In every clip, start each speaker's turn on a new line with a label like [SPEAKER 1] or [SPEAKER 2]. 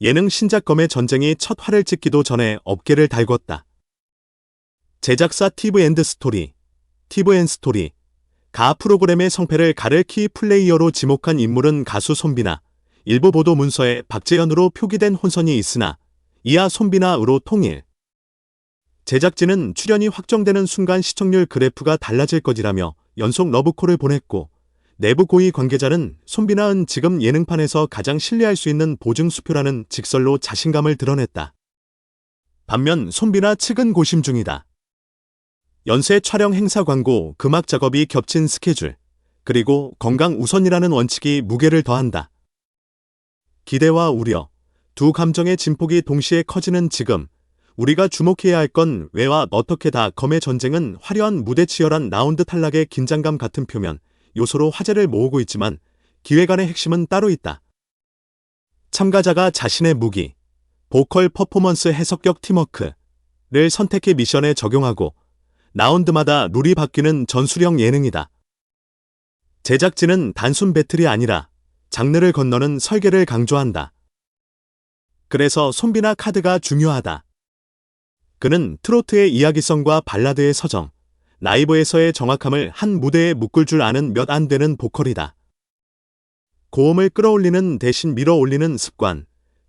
[SPEAKER 1] 예능 신작검의 전쟁이 첫 활을 찍기도 전에 업계를 달궜다. 제작사 티브앤드 스토리, 티브앤 스토리, 가 프로그램의 성패를 가를 키 플레이어로 지목한 인물은 가수 손비나, 일부 보도 문서에 박재현으로 표기된 혼선이 있으나 이하 손비나으로 통일. 제작진은 출연이 확정되는 순간 시청률 그래프가 달라질 것이라며 연속 러브콜을 보냈고 내부 고위 관계자는 손비나은 지금 예능판에서 가장 신뢰할 수 있는 보증 수표라는 직설로 자신감을 드러냈다. 반면 손비나 측은 고심 중이다. 연쇄 촬영 행사 광고, 금악 작업이 겹친 스케줄, 그리고 건강 우선이라는 원칙이 무게를 더한다. 기대와 우려, 두 감정의 진폭이 동시에 커지는 지금, 우리가 주목해야 할 건 왜와 어떻게 다 검의 전쟁은 화려한 무대 치열한 라운드 탈락의 긴장감 같은 표면, 요소로 화제를 모으고 있지만 기획안의 핵심은 따로 있다. 참가자가 자신의 무기, 보컬 퍼포먼스 해석격 팀워크를 선택해 미션에 적용하고 라운드마다 룰이 바뀌는 전술형 예능이다. 제작진은 단순 배틀이 아니라 장르를 건너는 설계를 강조한다. 그래서 손비나 카드가 중요하다. 그는 트로트의 이야기성과 발라드의 서정, 라이브에서의 정확함을 한 무대에 묶을 줄 아는 몇 안 되는 보컬이다. 고음을 끌어올리는 대신 밀어 올리는 습관,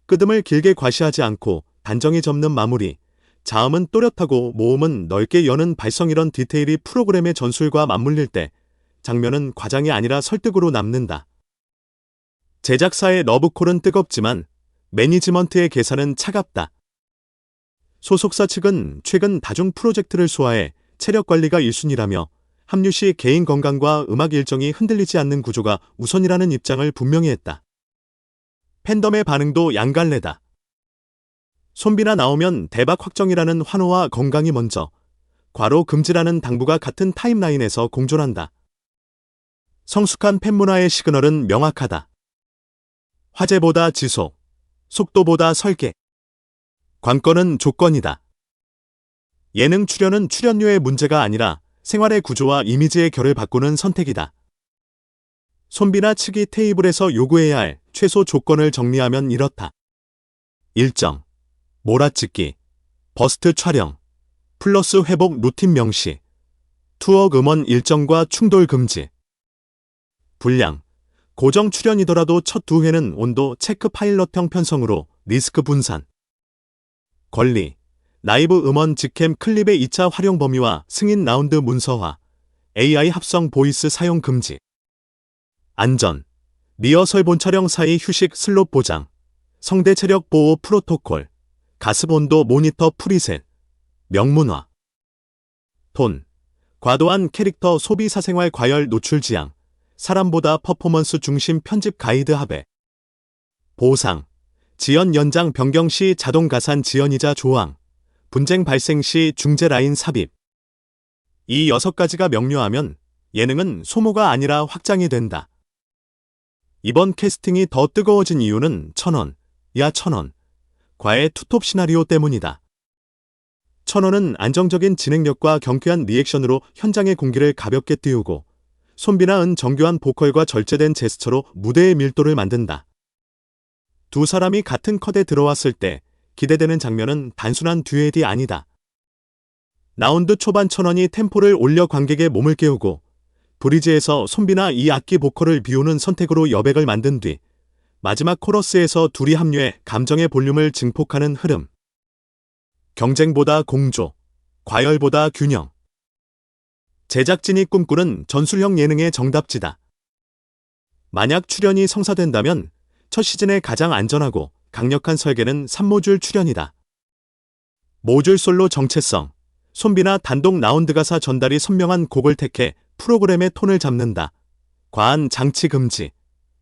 [SPEAKER 1] 끄듬을 길게 과시하지 않고 단정히 접는 마무리, 자음은 또렷하고 모음은 넓게 여는 발성 이런 디테일이 프로그램의 전술과 맞물릴 때 장면은 과장이 아니라 설득으로 남는다. 제작사의 러브콜은 뜨겁지만 매니지먼트의 계산은 차갑다. 소속사 측은 최근 다중 프로젝트를 소화해 체력 관리가 1순위라며 합류 시 개인 건강과 음악 일정이 흔들리지 않는 구조가 우선이라는 입장을 분명히 했다. 팬덤의 반응도 양갈래다. 손비나 나오면 대박 확정이라는 환호와 건강이 먼저, 과로 금지라는 당부가 같은 타임라인에서 공존한다. 성숙한 팬문화의 시그널은 명확하다. 화제보다 지속, 속도보다 설계. 관건은 조건이다. 예능 출연은 출연료의 문제가 아니라 생활의 구조와 이미지의 결을 바꾸는 선택이다. 손비나 측이 테이블에서 요구해야 할 최소 조건을 정리하면 이렇다. 일정, 몰아찍기, 버스트 촬영, 플러스 회복 루틴 명시, 투어 음원 일정과 충돌 금지. 분량, 고정 출연이더라도 첫 두 회는 온도 체크 파일럿형 편성으로 리스크 분산. 권리, 라이브 음원 직캠 클립의 2차 활용 범위와 승인 라운드 문서화, AI 합성 보이스 사용 금지. 안전, 리허설 본 촬영 사이 휴식 슬롯 보장, 성대 체력 보호 프로토콜, 가습 온도 모니터 프리셋, 명문화. 돈, 과도한 캐릭터 소비 사생활 과열 노출 지향, 사람보다 퍼포먼스 중심 편집 가이드 합의. 보상, 지연 연장 변경 시 자동 가산 지연이자 조항, 분쟁 발생 시 중재 라인 삽입. 이 여섯 가지가 명료하면 예능은 소모가 아니라 확장이 된다. 이번 캐스팅이 더 뜨거워진 이유는 천원, 야 천원, 과의 투톱 시나리오 때문이다. 천원은 안정적인 진행력과 경쾌한 리액션으로 현장의 공기를 가볍게 띄우고 손비나 은 정교한 보컬과 절제된 제스처로 무대의 밀도를 만든다. 두 사람이 같은 컷에 들어왔을 때 기대되는 장면은 단순한 듀엣이 아니다. 라운드 초반 천원이 템포를 올려 관객의 몸을 깨우고 브리지에서 손비나 이 악기 보컬을 비우는 선택으로 여백을 만든 뒤 마지막 코러스에서 둘이 합류해 감정의 볼륨을 증폭하는 흐름. 경쟁보다 공조, 과열보다 균형. 제작진이 꿈꾸는 전술형 예능의 정답지다. 만약 출연이 성사된다면 첫 시즌에 가장 안전하고 강력한 설계는 3모듈 출연이다. 모듈 솔로 정체성, 손비나 단독 라운드 가사 전달이 선명한 곡을 택해 프로그램의 톤을 잡는다. 과한 장치 금지,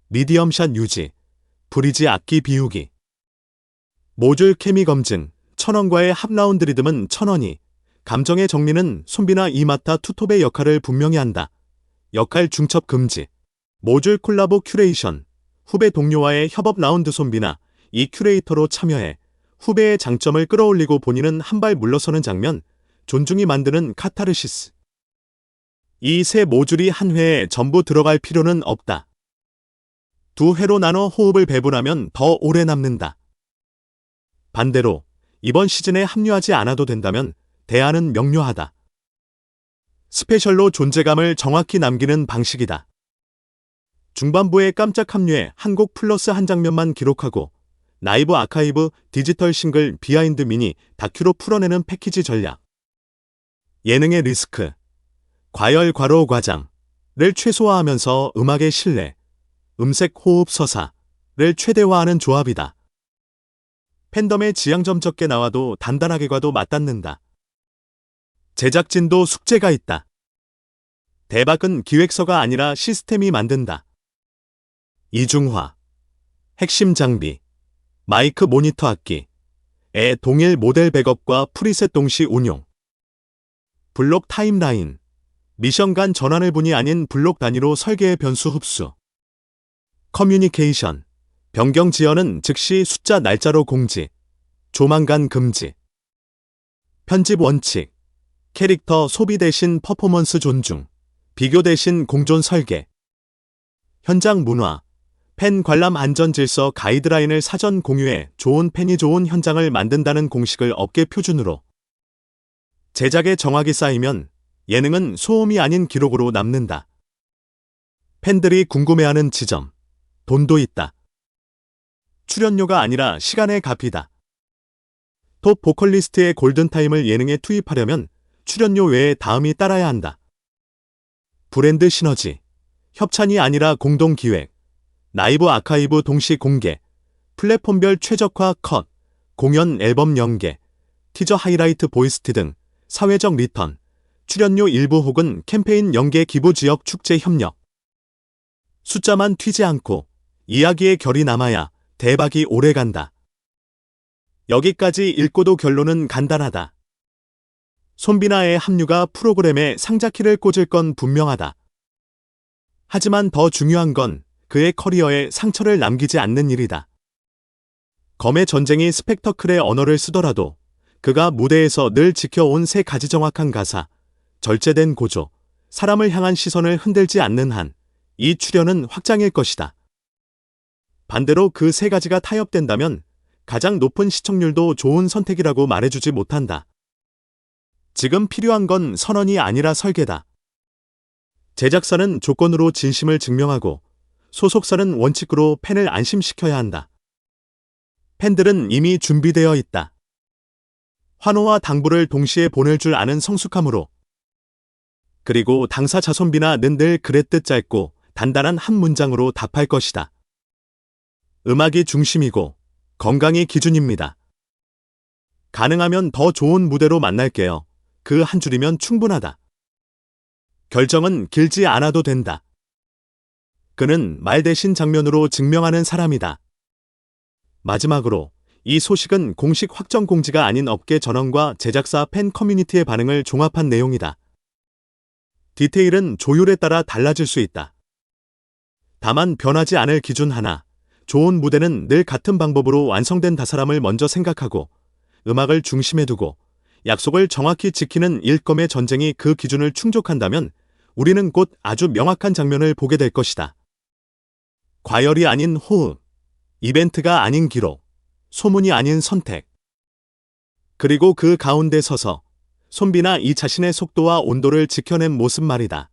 [SPEAKER 1] 미디엄샷 유지, 브리지 악기 비우기. 모듈 케미 검증, 천원과의 합 라운드 리듬은 천원이, 감정의 정리는 손비나 이마타 투톱의 역할을 분명히 한다. 역할 중첩 금지, 모듈 콜라보 큐레이션, 후배 동료와의 협업 라운드 손비나 이 큐레이터로 참여해 후배의 장점을 끌어올리고 본인은 한 발 물러서는 장면, 존중이 만드는 카타르시스. 이 세 모듈이 한 회에 전부 들어갈 필요는 없다. 두 회로 나눠 호흡을 배분하면 더 오래 남는다. 반대로 이번 시즌에 합류하지 않아도 된다면 대안은 명료하다. 스페셜로 존재감을 정확히 남기는 방식이다. 중반부에 깜짝 합류해 한곡 플러스 한 장면만 기록하고 라이브 아카이브 디지털 싱글 비하인드 미니 다큐로 풀어내는 패키지 전략. 예능의 리스크, 과열 과로 과장을 최소화하면서 음악의 신뢰, 음색 호흡 서사를 최대화하는 조합이다. 팬덤의 지향점 적게 나와도 단단하게 가도 맞닿는다. 제작진도 숙제가 있다. 대박은 기획서가 아니라 시스템이 만든다. 이중화, 핵심 장비, 마이크 모니터 악기, 의 동일 모델 백업과 프리셋 동시 운용, 블록 타임라인, 미션 간 전환을 분이 아닌 블록 단위로 설계의 변수 흡수, 커뮤니케이션, 변경 지연은 즉시 숫자 날짜로 공지, 조만간 금지, 편집 원칙, 캐릭터 소비 대신 퍼포먼스 존중, 비교 대신 공존 설계, 현장 문화, 팬 관람 안전 질서 가이드라인을 사전 공유해 좋은 팬이 좋은 현장을 만든다는 공식을 업계 표준으로 제작의 정확이 쌓이면 예능은 소음이 아닌 기록으로 남는다. 팬들이 궁금해하는 지점, 돈도 있다. 출연료가 아니라 시간의 값이다. 톱 보컬리스트의 골든타임을 예능에 투입하려면 출연료 외에 다음이 따라야 한다. 브랜드 시너지, 협찬이 아니라 공동 기획, 라이브 아카이브 동시 공개, 플랫폼별 최적화 컷, 공연 앨범 연계, 티저 하이라이트 보이스트 등 사회적 리턴, 출연료 일부 혹은 캠페인 연계 기부 지역 축제 협력. 숫자만 튀지 않고 이야기의 결이 남아야 대박이 오래 간다. 여기까지 읽고도 결론은 간단하다. 손비나의 합류가 프로그램에 상자키를 꽂을 건 분명하다. 하지만 더 중요한 건 그의 커리어에 상처를 남기지 않는 일이다. 검의 전쟁이 스펙터클의 언어를 쓰더라도 그가 무대에서 늘 지켜온 세 가지 정확한 가사, 절제된 고조, 사람을 향한 시선을 흔들지 않는 한, 이 출연은 확장일 것이다. 반대로 그 세 가지가 타협된다면 가장 높은 시청률도 좋은 선택이라고 말해주지 못한다. 지금 필요한 건 선언이 아니라 설계다. 제작사는 조건으로 진심을 증명하고 소속사는 원칙으로 팬을 안심시켜야 한다. 팬들은 이미 준비되어 있다. 환호와 당부를 동시에 보낼 줄 아는 성숙함으로. 그리고 당사 자손비나 는 늘 그랬듯 짧고 단단한 한 문장으로 답할 것이다. 음악이 중심이고 건강이 기준입니다. 가능하면 더 좋은 무대로 만날게요. 그 한 줄이면 충분하다. 결정은 길지 않아도 된다. 그는 말 대신 장면으로 증명하는 사람이다. 마지막으로 이 소식은 공식 확정 공지가 아닌 업계 전원과 제작사 팬 커뮤니티의 반응을 종합한 내용이다. 디테일은 조율에 따라 달라질 수 있다. 다만 변하지 않을 기준 하나, 좋은 무대는 늘 같은 방법으로 완성된 다사람을 먼저 생각하고 음악을 중심에 두고 약속을 정확히 지키는 일검의 전쟁이 그 기준을 충족한다면 우리는 곧 아주 명확한 장면을 보게 될 것이다. 과열이 아닌 호흡, 이벤트가 아닌 기록, 소문이 아닌 선택. 그리고 그 가운데 서서 손비나 이 자신의 속도와 온도를 지켜낸 모습 말이다.